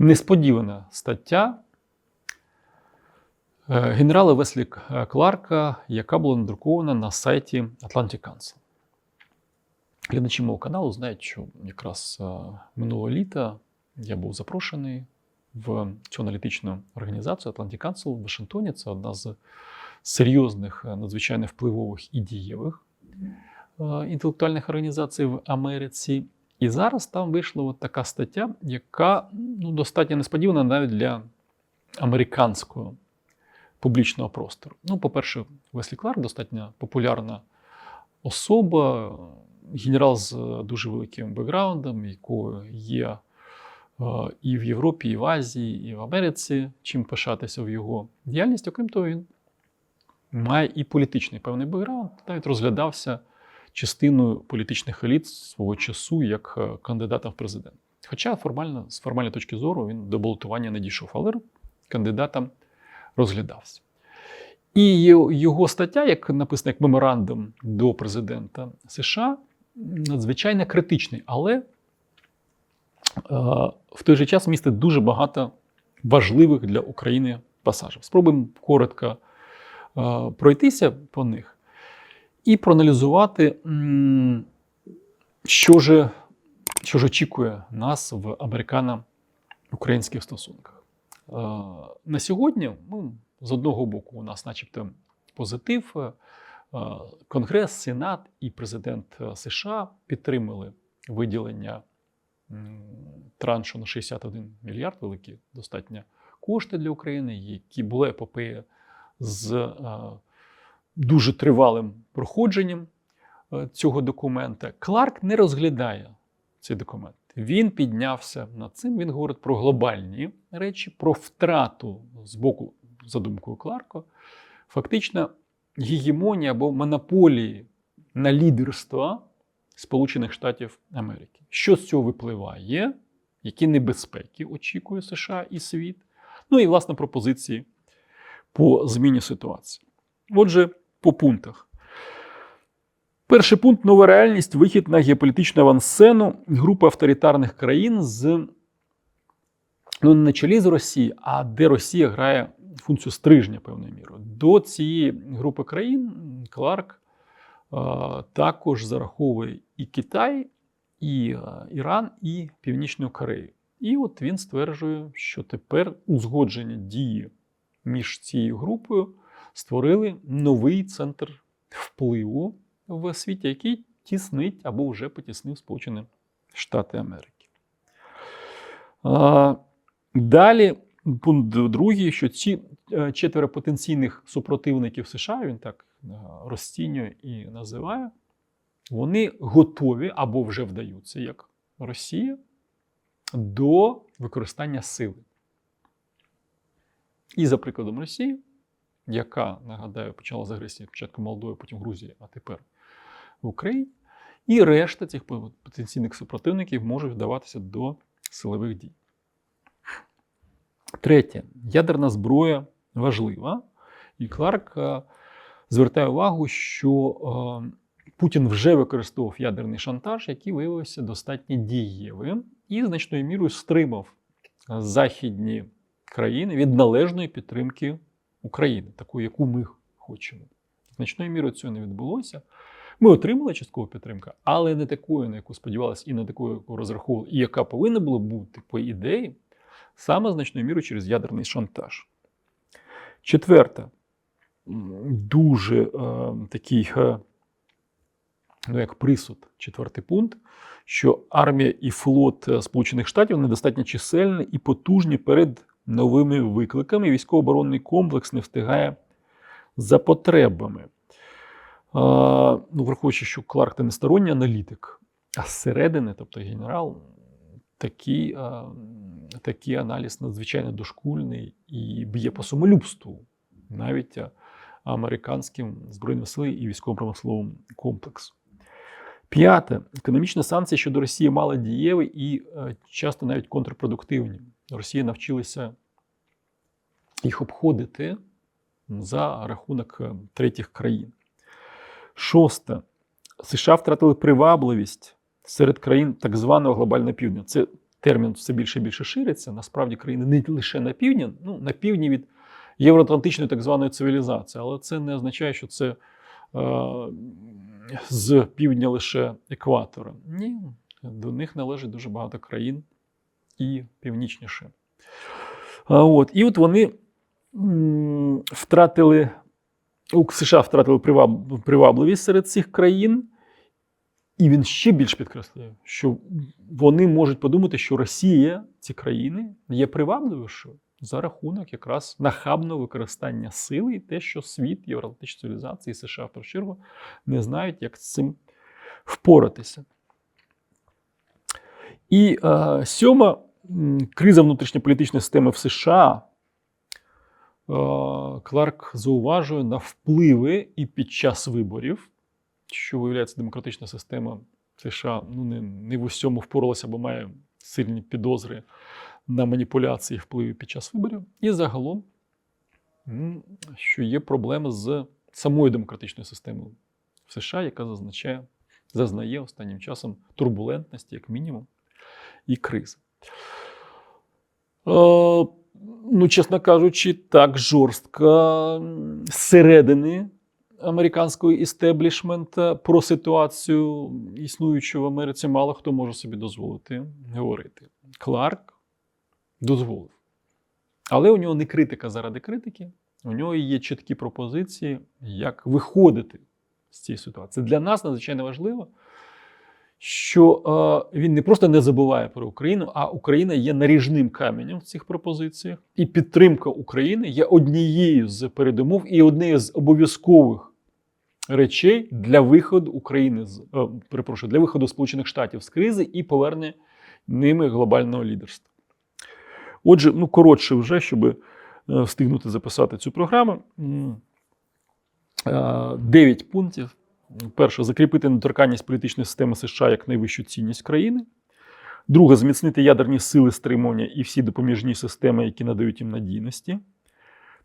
несподівана стаття е, генерала Веслі Кларка, яка була надрукована на сайті Atlantic Council. Глядачі мого каналу знають, що якраз е, минулого літа я був запрошений в цю аналітичну організацію Atlantic Council в Вашингтоні. Це одна з серйозних, е, надзвичайно впливових і дієвих е, інтелектуальних організацій в Америці. І зараз там вийшла от така стаття, яка ну, достатньо несподівана навіть для американського публічного простору. Ну, по-перше, Веслі Кларк достатньо популярна особа, генерал з дуже великим бекграундом, якою є е, і в Європі, і в Азії, і в Америці, чим пишатися в його діяльність. Окрім того, він має і політичний певний бекграунд, навіть розглядався частиною політичних еліт свого часу як е, кандидатом в президент. Хоча формально, з формальної точки зору він до балотування не дійшов, але кандидатом розглядався. І його- його стаття, як написана як меморандум до президента США, надзвичайно критичний, але е, в той же час містить дуже багато важливих для України пасажів. Спробуємо коротко е, пройтися по них і проаналізувати, що ж, що ж очікує нас в американо-українських стосунках. Е, На сьогодні, ну, з одного боку, у нас, начебто, позитив. Е, Конгрес, Сенат і президент е, США підтримали виділення траншу на 61 мільярд, великі достатньо кошти для України, які були епопея з дуже тривалим проходженням е, цього документа. Кларк не розглядає цей документ. Він піднявся над цим. Він говорить про глобальні речі, про втрату з боку, за думкою Кларка, фактично гегемонії або монополії на лідерство Сполучених Штатів Америки. Що з цього випливає? Які небезпеки очікує США і світ? Ну і власне пропозиції по зміні ситуації. Отже, по пунктах. Перший пункт нова реальність, вихід на геополітичну авансцену групи авторитарних країн з ну, не на чолі з Росії, а де Росія грає функцію стрижня певною мірою. До цієї групи країн Кларк е, також зараховує і Китай, і е, Іран, і Північну Корею. І от він стверджує, що тепер узгодження дії між цією групою створили новий центр впливу в світі, який тіснить або вже потіснив Сполучені Штати Америки. А, Далі, пункт другий, що ці е, четверо потенційних супротивників США, він так е, розцінює і називає, вони готові або вже вдаються, як Росія, до використання сили. І за прикладом Росії, яка, нагадаю, почала з агресії спочатку Молдові, потім Грузії, а тепер в Україні, і решта цих потенційних супротивників можуть вдаватися до силових дій. Третє, ядерна зброя важлива. І Кларк е, звертає увагу, що е, Путін вже використовував ядерний шантаж, який виявився достатньо дієвим і значною мірою стримав західні країни від належної підтримки України, такої, яку ми хочемо. Значною мірою цього не відбулося. Ми отримали часткову підтримку, але не такою, на яку сподівалися, і не такою, яку розраховували, і яка повинна була бути по ідеї, саме значною мірою через ядерний шантаж. Четверте, м, дуже е, такий, е, ну як присуд, четвертий пункт, що армія і флот е, Сполучених Штатів недостатньо чисельні і потужні перед новими викликами. Військово-оборонний комплекс не встигає за потребами. А, ну, враховуючи, що Кларк це не сторонній аналітик, а зсередини, тобто генерал, такий, а, такий аналіз надзвичайно дошкульний і б'є по самолюбству навіть американським збройним силам і військово-промисловим комплексу. П'яте, економічні санкції щодо Росії мало дієві і е, часто навіть контрпродуктивні. Росія навчилася їх обходити за рахунок е, третіх країн. Шосте. США втратили привабливість серед країн так званого глобального півдня. Це термін все більше і більше шириться. Насправді країни не лише на півдні, ну на півдні від євроатлантичної так званої цивілізації, але це не означає, що це е, з півдня лише екватора. Ні, до них належить дуже багато країн і північніше. От, І от вони втратили, у США втратили привабливість серед цих країн. І він ще більш підкреслює, що вони можуть подумати, що Росія, ці країни, є привабливішою за рахунок якраз нахабного використання сили і те, що світ, євроатлантичної цивілізації, США в першу чергу, не знають, як з цим впоратися. І е, сьома криза внутрішньополітичної системи в США. Е, Кларк зауважує на впливи і під час виборів, що виявляється демократична система США ну, не, не в усьому впоралася, бо має сильні підозри на маніпуляції і впливи під час виборів. І загалом, що є проблеми з самою демократичною системою в США, яка зазначає, зазнає останнім часом турбулентності, як мінімум, і кризи. Е, ну, чесно кажучи, так жорстко зсередини американського істеблішмента про ситуацію, існуючу в Америці, мало хто може собі дозволити говорити. Кларк дозволив. Але у нього не критика заради критики, у нього є чіткі пропозиції, як виходити з цієї ситуації. Для нас надзвичайно важливо, що е, він не просто не забуває про Україну, а Україна є наріжним каменем в цих пропозиціях, і підтримка України є однією з передумов і однією з обов'язкових речей для виходу України з е, перепрошую, для виходу Сполучених Штатів з кризи і повернення ними глобального лідерства. Отже, ну коротше, вже щоб е, встигнути записати цю програму. е, Дев'ять пунктів. Перше, закріпити недоторканність політичної системи США як найвищу цінність країни. Друге, зміцнити ядерні сили стримування і всі допоміжні системи, які надають їм надійності.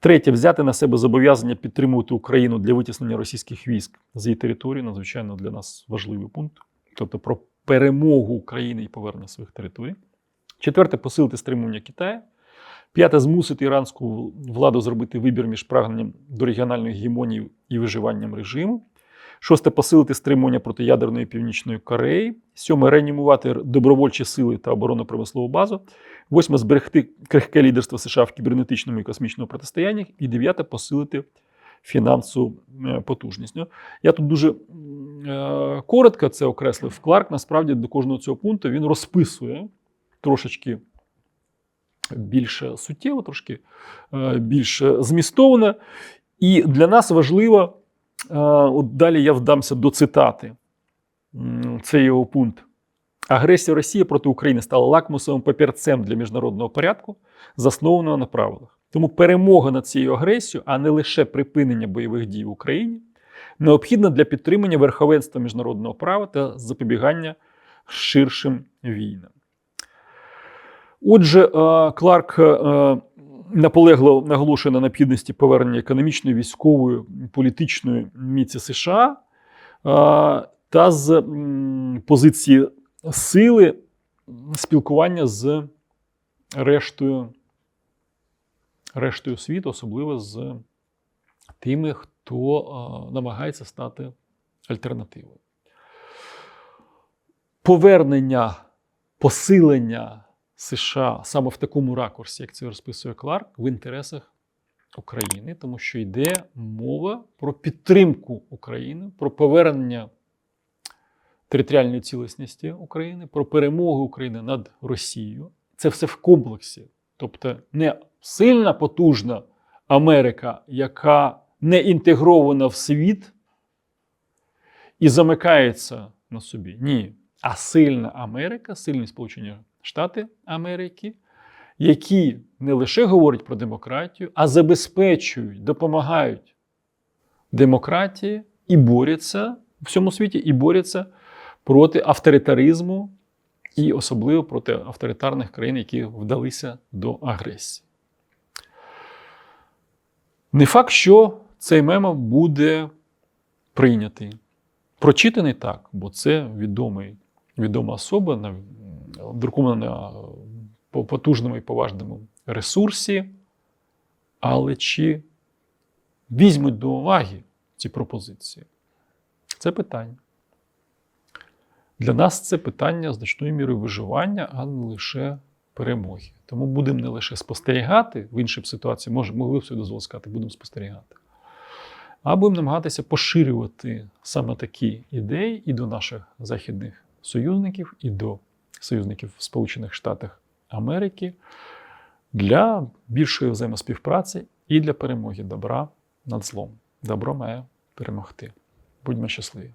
Третє, взяти на себе зобов'язання підтримувати Україну для витіснення російських військ з її території. Надзвичайно для нас важливий пункт. Тобто про перемогу України і повернення своїх територій. Четверте, посилити стримування Китаю. П'яте, змусити іранську владу зробити вибір між прагненням до регіональної гегемонії і виживанням режиму. Шосте посилити стримування проти ядерної північної Кореї. Сьоме реанімувати добровольчі сили та оборонно-промислову базу. Восьме зберегти крихке лідерство США в кібернетичному і космічному протистоянні. І дев'яте посилити фінансову е, потужність. Ну, Я тут дуже е, коротко це окреслив. Кларк насправді до кожного цього пункту він розписує трошечки більш суттєво, трошки е, більш змістовано. І для нас важливо, от далі я вдамся до цитати. Це його пункт. Агресія Росії проти України стала лакмусовим папірцем для міжнародного порядку, заснованого на правилах. Тому перемога над цією агресією, а не лише припинення бойових дій в Україні, необхідна для підтримання верховенства міжнародного права та запобігання ширшим війнам. Отже, е, Кларк е, наполегло наголошує на необхідності повернення економічної, військової, політичної міці США та з позиції сили спілкування з рештою, рештою світу, особливо з тими, хто намагається стати альтернативою. Повернення, посилення США саме в такому ракурсі, як це розписує Кларк, в інтересах України, тому що йде мова про підтримку України, про повернення територіальної цілісності України, про перемогу України над Росією. Це все в комплексі. Тобто не сильна, потужна Америка, яка не інтегрована в світ і замикається на собі. Ні. А сильна Америка, сильні Сполучені Штати Америки, які не лише говорять про демократію, а забезпечують, допомагають демократії і борються в всьому світі, і борються проти авторитаризму, і особливо проти авторитарних країн, які вдалися до агресії. Не факт, що цей мемо буде прийнятий. Прочитаний так, бо це відомий, відома особа, друковано на потужному і поважному ресурсі, але чи візьмуть до уваги ці пропозиції? Це питання. Для нас це питання значною мірою виживання, а не лише перемоги. Тому будемо не лише спостерігати, в іншій ситуації може, могли б собі дозволити сказати, будемо спостерігати. А будемо намагатися поширювати саме такі ідеї і до наших західних союзників, і до союзників в Сполучених Штатах Америки для більшої взаємоспівпраці і для перемоги добра над злом. Добро має перемогти. Будьмо щасливі!